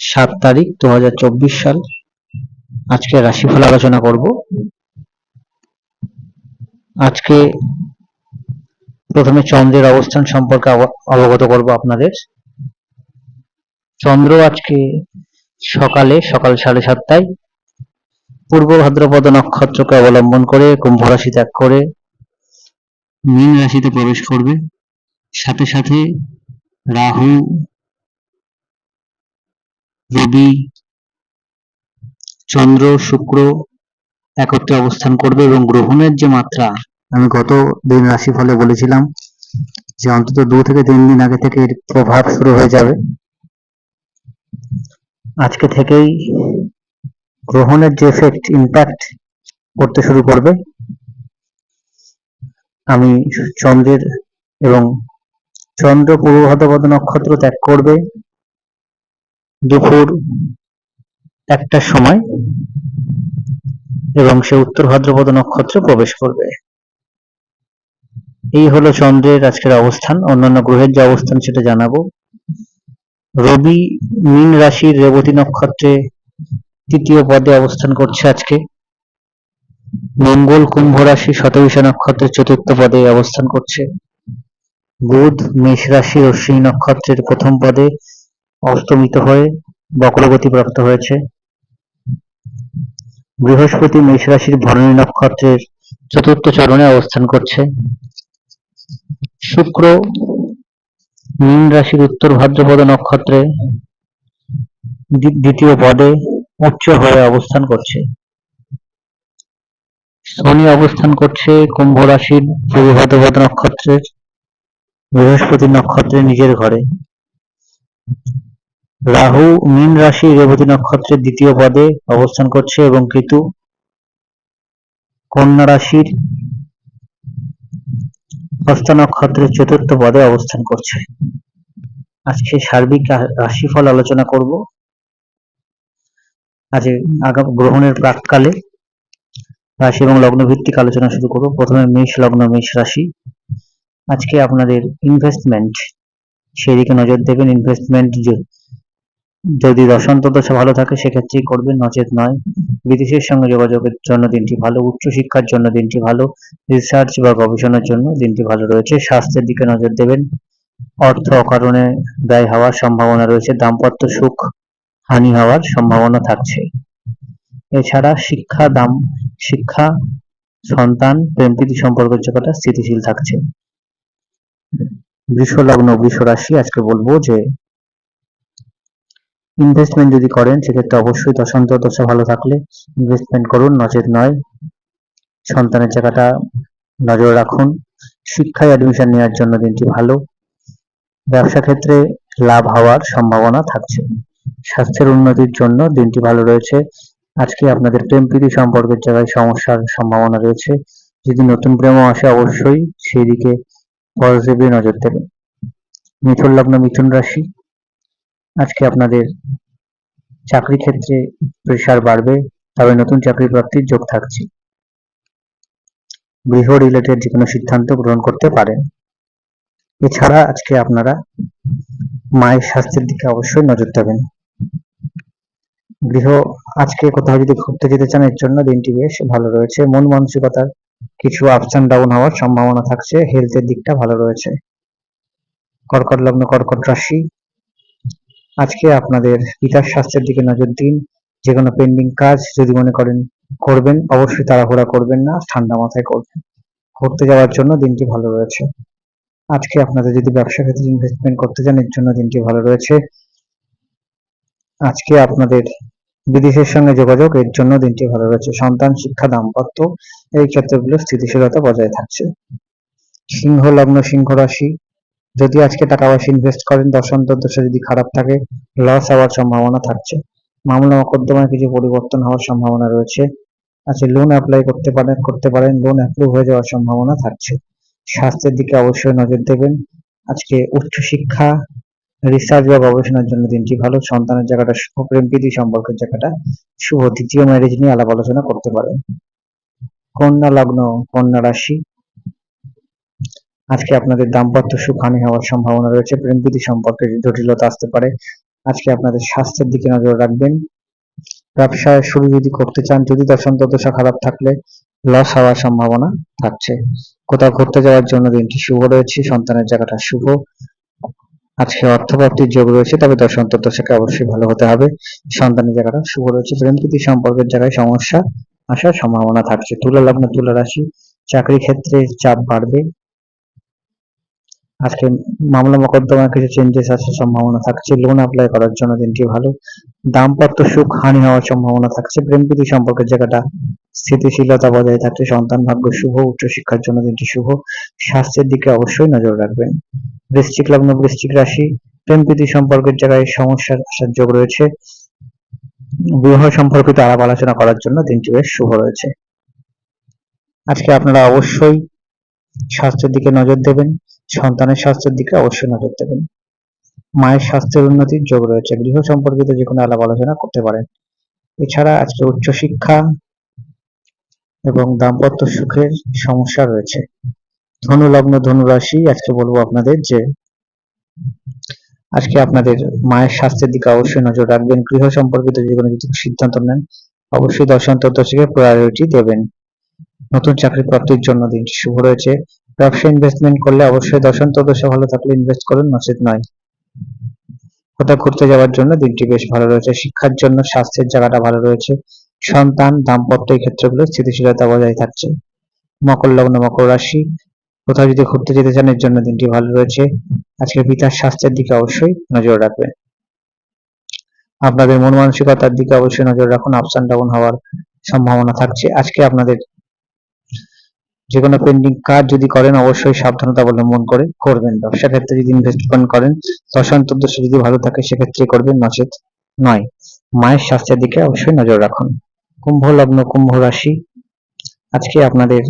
সাত তারিখ দু হাজার চব্বিশ সাল। আজকে রাশিফল আলোচনা করব। আজকে প্রথমে চন্দ্রের অবস্থান সম্পর্কে অবগত করব আপনাদের। চন্দ্র আজকে সকালে, সকাল সাড়ে সাতটায় পূর্ব ভাদ্রপদ নক্ষত্রকে অবলম্বন করে কুম্ভ রাশি ত্যাগ করে মীন রাশিতে প্রবেশ করবে। সাথে সাথে রাহু রবি চন্দ্র, শুক্র একত্রে অবস্থান করবে এবং গ্রহণের যে মাত্রা, আমি গত দিন রাশি ফলে বলেছিলাম যে অন্তত দু থেকে তিন দিন আগে থেকে এর প্রভাব শুরু হয়ে যাবে। আজকে থেকেই গ্রহণের যে এফেক্ট ইম্প্যাক্ট করতে শুরু করবে। আমি চন্দ্রের এবং চন্দ্র পূর্ব ভাদ্রপদ নক্ষত্র ত্যাগ করবে। দুপুর একটার সময় এবং সে উত্তর ভাদ্রপদ নক্ষত্রে প্রবেশ করবে। এই হলো চন্দ্রের আজকের অবস্থান। অন্যান্য গ্রহের যে অবস্থান সেটা জানাব। রবি মীন রাশির রেবতী নক্ষত্রে তৃতীয় পদে অবস্থান করছে আজকে। মঙ্গল কুম্ভ রাশি শতবিশা নক্ষত্রের চতুর্থ পদে অবস্থান করছে। বুধ মেষ রাশি অশ্বিনী নক্ষত্রের প্রথম পদে অস্তমিত হয়ে বক্রগতি প্রাপ্ত হয়েছে। বৃহস্পতি মেষ রাশির ভরণী নক্ষত্রের চতুর্থ চরণে অবস্থান করছে। শুক্র মীন রাশির উত্তর ভাদ্রপদ নক্ষত্রে দ্বি- দ্বিতীয় পদে উচ্চ হয়ে অবস্থান করছে। শনি অবস্থান করছে কুম্ভ রাশির পূর্ব ভাদ্রপদ নক্ষত্রের। বৃহস্পতি নক্ষত্রের নিজের ঘরে। রাহু, মীন রাশি, রেবতী নক্ষত্রের দ্বিতীয় পদে অবস্থান করছে এবং কেতু কন্যা রাশির হস্ত নক্ষত্রের চতুর্থ পদে অবস্থান করছে। আজকে সার্বিক রাশিফল আলোচনা করব। আজ আগাম গ্রহণের প্রাককালে রাশি এবং লগ্ন ভিত্তিক আলোচনা শুরু করব। প্রথমে মেষ, লগ্ন, মেষ রাশি। আজকে আপনাদের ইনভেস্টমেন্ট সেদিকে নজর দেবেন। ইনভেস্টমেন্ট যদি দশান্ত দশা ভালো থাকে, সেক্ষেত্রেই করবেন, নচেত নয়। বিদেশের সঙ্গে যোগাযোগের জন্য দিনটি ভালো উচ্চশিক্ষার জন্য দিনটি ভালো রিসার্চ বা গবেষণার জন্য দিনটি ভালো রয়েছে। স্বাস্থ্যের দিকে নজর দেবেন। অর্থ অকারণে ব্যয় হওয়ার সম্ভাবনা রয়েছে। দাম্পত্য সুখ, হানি হওয়ার সম্ভাবনা থাকছে। এছাড়া শিক্ষা, দাম, শিক্ষা, সন্তান, প্রেম প্রীতি সম্পর্কের জায়গাটা স্থিতিশীল থাকছে। বৃষ লগ্ন বৃষ রাশি আজকে বলব যে ইনভেস্টমেন্ট যদি করেন, সেক্ষেত্রে অবশ্যই দশান্ত দশা ভালো থাকলে ইনভেস্টমেন্ট করুন, নচেত নয়। সন্তানের জায়গাটা নজর রাখুন। শিক্ষায় অ্যাডমিশন নেওয়ার জন্য দিনটি ভালো। ব্যবসা ক্ষেত্রে লাভ হওয়ার সম্ভাবনা থাকছে। স্বাস্থ্যের উন্নতির জন্য দিনটি ভালো রয়েছে। আজকে আপনাদের প্রেম প্রীতি সম্পর্কের জায়গায় সমস্যার সম্ভাবনা রয়েছে। যদি নতুন প্রেমও আসে, অবশ্যই সেই দিকে পজিটিভলি নজর দেবেন। মিথুন লগ্ন, মিথুন রাশি। আজকে আপনাদের চাকরি ক্ষেত্রে প্রেশার বাড়বে, তবে নতুন চাকরি প্রাপ্তির যোগ থাকছে। গৃহ রিলেটেড যে কোনো সিদ্ধান্ত গ্রহণ করতে পারেন। এছাড়া আজকে আপনারা মায়ের স্বাস্থ্যের দিকে অবশ্যই নজর দেবেন। গৃহ আজকে কোথাও যদি ঘুরতে যেতে চান, এর জন্য দিনটি বেশ ভালো রয়েছে। মন মানসিকতার কিছু আপস অ্যান্ড ডাউন হওয়ার সম্ভাবনা থাকছে। হেলথের দিকটা ভালো রয়েছে। কর্কট লগ্ন, কর্কট রাশি আজকে আপনাদের পিতার স্বাস্থ্যের দিকে নজর দিন। যে কোনো পেন্ডিং কাজ যদি মনে করেন করবেন, অবশ্যই তাড়াহুড়া করবেন না, ঠান্ডা মাথায় করবেন। ঘুরতে যাওয়ার জন্য দিনটি ভালো রয়েছে। আজকে আপনাদের যদি ব্যবসা ক্ষেত্রে ইনভেস্টমেন্ট করতে চান, এর জন্য দিনটি ভালো রয়েছে। আজকে আপনাদের বিদেশের সঙ্গে যোগাযোগ, এর জন্য দিনটি ভালো রয়েছে। সন্তান, শিক্ষা, দাম্পত্য, এই ক্ষেত্রগুলো স্থিতিশীলতা বজায় থাকছে। সিংহ, লগ্ন, সিংহ রাশি যদি আজকে টাকা পয়সা ইনভেস্ট করেন দশা যদি খারাপ থাকে লস হওয়ার সম্ভাবনা থাকছে। মামলা মকদ্দমায় কিছু পরিবর্তন হওয়ার সম্ভাবনা রয়েছে। আচ্ছা লোন অ্যাপ্লাই করতে পারেন করতে পারেন লোন অ্যাপ্রুভ হয়ে যাওয়ার সম্ভাবনা থাকছে। স্বাস্থ্যের দিকে অবশ্যই নজর দেবেন। আজকে উচ্চশিক্ষা রিসার্চ বা গবেষণার জন্য দিনটি ভালো। সন্তানের জায়গাটা শুভ প্রেম প্রীতি সম্পর্কের জায়গাটা শুভ। দ্বিতীয় ম্যারেজ নিয়ে আলাপ আলোচনা করতে পারেন। কন্যা, লগ্ন, কন্যা রাশি আজকে আপনাদের দাম্পত্য সুখ হানি হওয়ার সম্ভাবনা রয়েছে। প্রেম প্রীতি সম্পর্কে জটিলতা আসতে পারে। আজকে আপনাদের স্বাস্থ্যের দিকে নজর রাখবেন। ব্যবসায় শুরু যদি করতে চান, যদি দশম দশা খারাপ থাকলে লস হওয়ার সম্ভাবনা থাকছে। কোথাও ঘুরতে যাওয়ার জন্য দিনটি শুভ রয়েছে, সন্তানের জায়গাটা শুভ। আজকে অর্থপ্রাপ্তির যোগ রয়েছে, তবে দশম দশাকে অবশ্যই ভালো হতে হবে। সন্তানের জায়গাটা শুভ রয়েছে, প্রেম প্রীতি সম্পর্কের জায়গায় সমস্যা আসার সম্ভাবনা থাকছে। তুলা লগ্ন, তুলা রাশি চাকরি ক্ষেত্রে চাপ বাড়বে। আজকে মামলা মোকদ্দমায় কিছু চেঞ্জেস আসার সম্ভাবনা থাকছে। লোন অ্যাপ্লাই করার জন্য দিনটি ভালো। দাম্পত্য সুখ হানি হওয়ার সম্ভাবনা থাকছে। প্রেম প্রীতি সম্পর্কের জায়গাটা স্থিতিশীলতা বজায় থাকছে। সন্তান ভাগ্য শুভ উচ্চশিক্ষার জন্য দিনটি শুভ। স্বাস্থ্যের দিকে অবশ্যই নজর রাখবেন। বৃশ্চিক লগ্ন, বৃশ্চিক রাশি প্রেম প্রীতি সম্পর্কের জায়গায় সমস্যার আসার যোগ রয়েছে। বিবাহ সম্পর্কিত আলাপ আলোচনা করার জন্য দিনটি বেশ শুভ রয়েছে। আজকে আপনারা অবশ্যই স্বাস্থ্যের দিকে নজর দেবেন। সন্তানের স্বাস্থ্যের দিকে অবশ্যই নজর দেবেন। মায়ের স্বাস্থ্যের উন্নতির যোগ রয়েছে। গৃহ সম্পর্কিত যে কোনো আলাপ আলোচনা করতে পারেন। এছাড়া আজকে উচ্চশিক্ষা এবং দাম্পত্য সুখের সমস্যা রয়েছে। ধনু লগ্ন ধনু রাশি আজকে বলব আপনাদের যে, আজকে আপনাদের মায়ের স্বাস্থ্যের দিকে অবশ্যই নজর রাখবেন। গৃহ সম্পর্কিত যে কোনো কিছু সিদ্ধান্ত নেন, অবশ্যই দশান্তর্দশীকে প্রায়োরিটি দেবেন। নতুন চাকরি প্রাপ্তির জন্য দিনটি শুভ রয়েছে। ব্যবসা ইনভেস্টমেন্ট করলে অবশ্যই দশান্তর্দশা ভালো থাকলে ইনভেস্ট করুন, নচেত নয়। কোথাও ঘুরতে যাওয়ার জন্য দিনটি বেশ ভালো রয়েছে। শিক্ষার জন্য স্বাস্থ্যের জায়গাটা ভালো রয়েছে। সন্তান, দাম্পত্য এই ক্ষেত্রগুলো স্থিতিশীলতা বজায় থাকছে। মকর লগ্ন, মকর রাশি, কোথাও যদি ঘুরতে যেতে চান, এর জন্য দিনটি ভালো রয়েছে। আজকে পিতার স্বাস্থ্যের দিকে অবশ্যই নজর রাখবেন। আপনাদের মন মানসিকতার দিকে অবশ্যই নজর রাখুন। আপস অ্যান্ড ডাউন হওয়ার সম্ভাবনা থাকছে। আজকে আপনাদের যে কোনো পেন্ডিং কাজ যদি করেন, অবশ্যই সাবধানতা অবলম্বন করে করবেন। ব্যবসা ক্ষেত্রে যদি ইনভেস্টমেন্ট করেন দশান্তর্দশ যদি ভালো থাকে, সেক্ষেত্রে করবেন, নচেত নয়। মায়ের স্বাস্থ্যের দিকে অবশ্যই নজর রাখুন। কুম্ভ লগ্ন, কুম্ভ রাশি, আজকে আপনাদের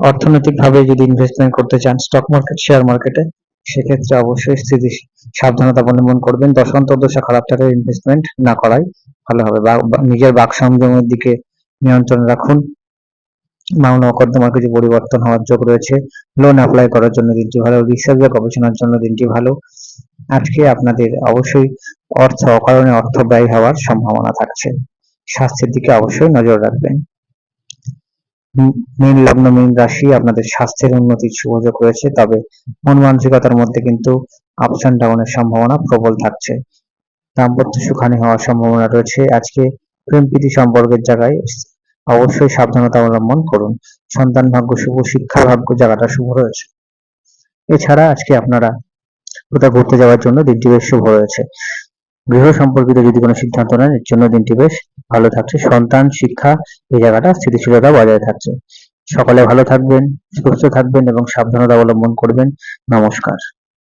অর্থনৈতিকভাবে যদি ইনভেস্টমেন্ট করতে চান স্টক মার্কেট শেয়ার মার্কেটে সেক্ষেত্রে অবশ্যই স্থিতি সাবধানতা অবলম্বন করবেন। দশান্তর্দশা খারাপ থাকলে ইনভেস্টমেন্ট না করাই ভালো হবে। বা নিজের বাক সংযমের দিকে নিয়ন্ত্রণ রাখুন। মামলা মোকদ্দমার কিছু পরিবর্তন হওয়ার যোগ রয়েছে। লোন অ্যাপ্লাই করার জন্য দিনটি ভালো রিসার্চ বা গবেষণার জন্য দিনটি ভালো। আজকে আপনাদের অবশ্যই অর্থ অকারণে অর্থ ব্যয় হওয়ার সম্ভাবনা থাকছে। স্বাস্থ্যের দিকে অবশ্যই নজর রাখবেন। মীন লগ্ন, মীন রাশি আপনাদের স্বাস্থ্যের উন্নতির সুযোগ রয়েছে, তবে মন মানসিকতার মধ্যে কিন্তু আপস অ্যান্ড ডাউনের সম্ভাবনা প্রবল থাকছে। দাম্পত্য সুখানি হওয়ার সম্ভাবনা রয়েছে। আজকে প্রেম প্রীতি সম্পর্কের জায়গায় অবশ্যই সাবধানতা অবলম্বন করুন। সন্তান ভাগ্য শুভ, শিক্ষা ভাগ্য জায়গাটা শুভ রয়েছে। এছাড়া আজকে আপনারা কোথাও ঘুরতে যাওয়ার জন্য দিনটি বেশ শুভ রয়েছে। গৃহ সম্পর্কিত যদি কোনো সিদ্ধান্ত নেন, এর জন্য দিনটি বেশ ভালো থাকছে। সন্তান, শিক্ষা, এই জায়গাটা স্থিতিশীলতা বজায় থাকছে। সকলে ভালো থাকবেন, সুস্থ থাকবেন এবং সাবধানতা অবলম্বন করবেন। নমস্কার।